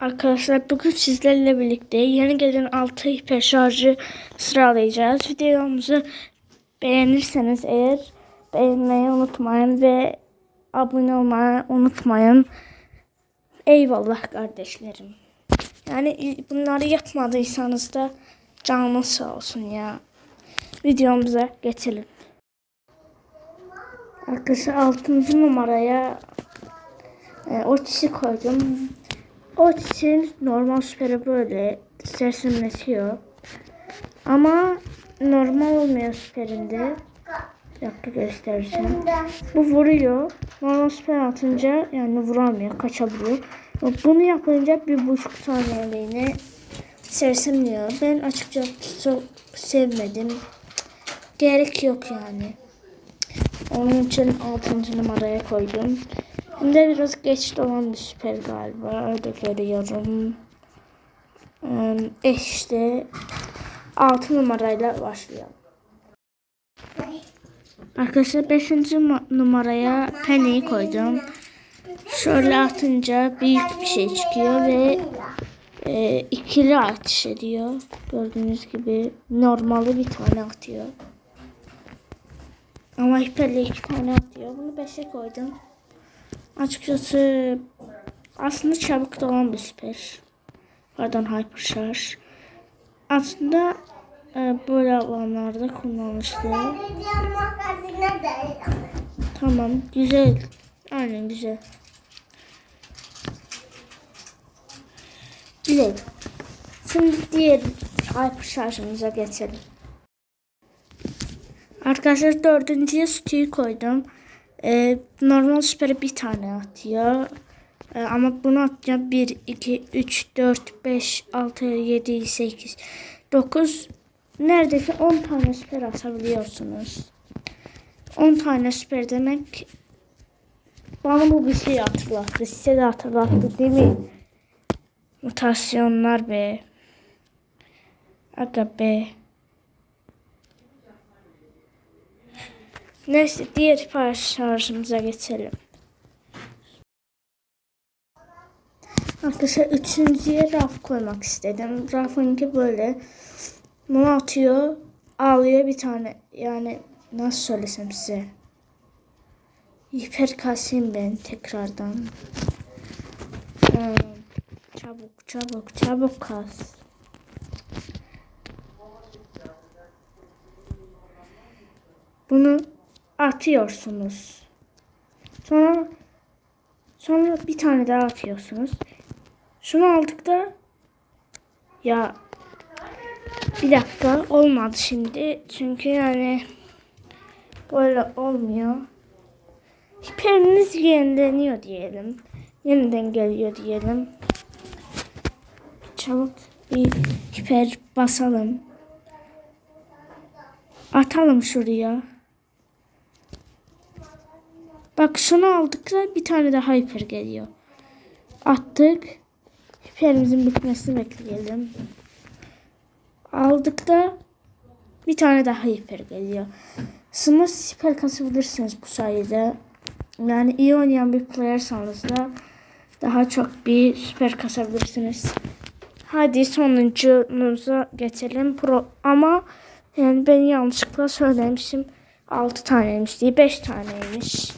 Arkadaşlar bugün sizlerle birlikte yeni gelen 6 hiper şarjı sıralayacağız. Videomuzu beğenirseniz eğer beğenmeyi unutmayın ve abone olmayı unutmayın. Eyvallah kardeşlerim. Yani bunları yapmadıysanız da canınız sağ olsun ya. Videomuza geçelim. Arkadaşlar 6. numaraya e, Otis'i koydum. Otis'in normal süperi böyle sersemletiyor. Ama normal olmuyor süperinde. Bir dakika göstereceğim. Bu vuruyor. Normal süper atınca yani vuramıyor, kaçabiliyor. Bunu yapınca bir buçuk saniyeliğine sersemliyor. Ben açıkçası çok sevmedim. Gerek yok yani. Onun için 6. numaraya koydum. Hem de biraz geç olan bir süper galiba. Öyle görüyorum. Ee, işte 6 numarayla başlayalım. Arkadaşlar 5. numaraya Penny'yi koydum. Şöyle atınca büyük bir şey çıkıyor ve e, ikili atış ediyor. Gördüğünüz gibi normalde bir tane atıyor. Ama hiperle iki tane atıyor. Bunu 5'e koydum. Açıkçası aslında çabuk dolan bir süper. Pardon hyper şarj. Aslında e, böyle alanlarda kullanışlı. Tamam güzel. Aynen güzel. Güzel. Şimdi diğer hyper şarjımıza geçelim. Arkadaşlar dördüncüye sütüyü koydum. Ee, normal süperi bir tane atıyor. Ee, ama bunu atınca 1, 2, 3, 4, 5, 6, 7, 8, 9 neredeyse 10 tane süper atabiliyorsunuz. 10 tane süper demek bana bu bir şey hatırlattı. Size de hatırlattı değil mi? Mutasyonlar be. Aga be. Neyse diğer parça şarjımıza geçelim. Arkadaşlar üçüncüye raf koymak istedim. Rafınki böyle bunu atıyor ağlıyor bir tane. Yani nasıl söylesem size? Hiper kasayım ben tekrardan. Çabuk çabuk çabuk kas. Bunu atıyorsunuz. Sonra sonra bir tane daha atıyorsunuz. Şunu aldık da ya bir dakika olmadı şimdi. Çünkü yani böyle olmuyor. Hiperiniz yenileniyor diyelim. Yeniden geliyor diyelim. Çabuk bir hiper basalım. Atalım şuraya. Bak şunu aldık da bir tane daha hiper geliyor. Attık. Hiperimizin bitmesini bekleyelim. Aldık da bir tane daha hiper geliyor. Smooth hiper kasabilirsiniz bu sayede. Yani iyi oynayan bir playersanız da daha çok bir süper kasabilirsiniz. Hadi sonuncunuza geçelim. Pro ama yani ben yanlışlıkla söylemişim. 6 taneymiş diye 5 taneymiş.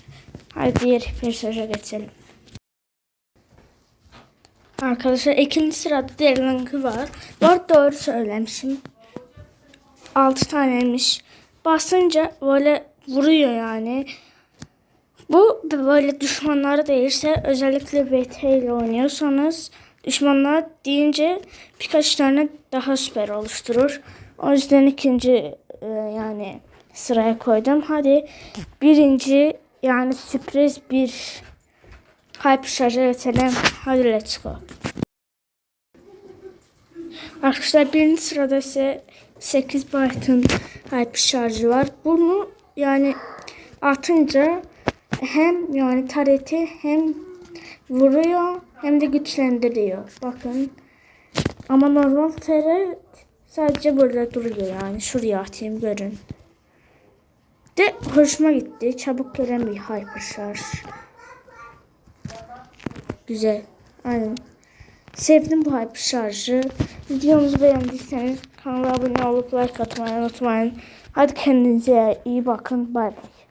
Hadi diğer hipersaja geçelim. Arkadaşlar ikinci sırada Derling'i var. Dört doğru söylemişim. 6 taneymiş. Basınca böyle vuruyor yani. Bu böyle düşmanları değilse özellikle VT ile oynuyorsanız düşmanlar deyince birkaç tane daha süper oluşturur. O yüzden ikinci e, yani sıraya koydum. Hadi birinci yani sürpriz bir hype şarjı geçelim. Hadi let's go. Arkadaşlar birinci sırada ise 8 byte'ın hype şarjı var. Bunu yani atınca hem yani tareti hem vuruyor hem de güçlendiriyor. Bakın. Ama normal taret sadece burada duruyor yani. Şuraya atayım görün. De hoşuma gitti. Çabuk gelen bir hyper şarj. Güzel. Aynen. Sevdim bu hype şarjı. Videomuzu beğendiyseniz kanala abone olup like atmayı unutmayın. Hadi kendinize iyi bakın. Bay bay.